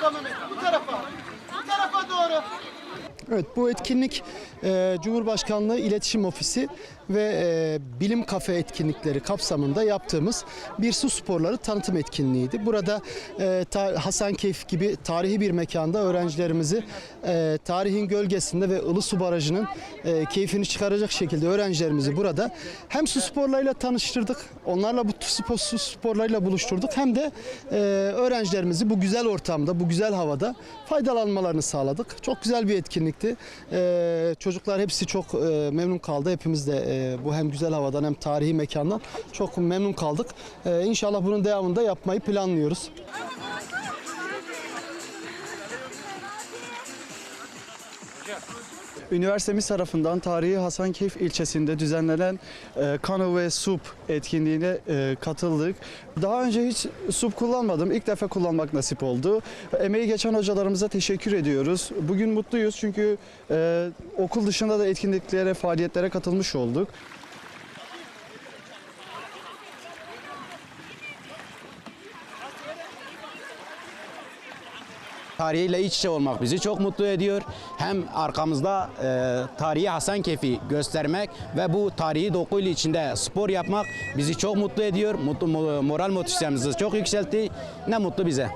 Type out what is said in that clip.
tarafa Mehmet. Bu tarafa. Bu tarafa doğru. Evet bu etkinlik e, Cumhurbaşkanlığı İletişim Ofisi ve e, Bilim Kafe etkinlikleri kapsamında yaptığımız bir su sporları tanıtım etkinliğiydi. Burada e, ta- Hasankeyf gibi tarihi bir mekanda öğrencilerimizi e, tarihin gölgesinde ve Ilısu Barajı'nın e, keyfini çıkaracak şekilde öğrencilerimizi burada hem su sporlarıyla tanıştırdık, onlarla bu su sporlarıyla buluşturduk hem de e, öğrencilerimizi bu güzel ortamda, bu güzel havada faydalanmalarını sağladık. Çok güzel bir etkinlikti. E, çocuklar hepsi çok e, memnun kaldı. Hepimiz de e, bu hem güzel havadan hem tarihi mekandan çok memnun kaldık. E, inşallah bunun devamını da yapmayı planlıyoruz. Üniversitemiz tarafından tarihi Hasankeyf ilçesinde düzenlenen e, kano ve sup etkinliğine e, katıldık. Daha önce hiç sup kullanmadım. İlk defa kullanmak nasip oldu. Emeği geçen hocalarımıza teşekkür ediyoruz. Bugün mutluyuz çünkü e, okul dışında da etkinliklere, faaliyetlere katılmış olduk. tarihiyle iç içe olmak bizi çok mutlu ediyor. Hem arkamızda e, tarihi Hasankeyf'i göstermek ve bu tarihi dokuyla içinde spor yapmak bizi çok mutlu ediyor. Mutlu, moral motivasyonumuzu çok yükseltti. Ne mutlu bize.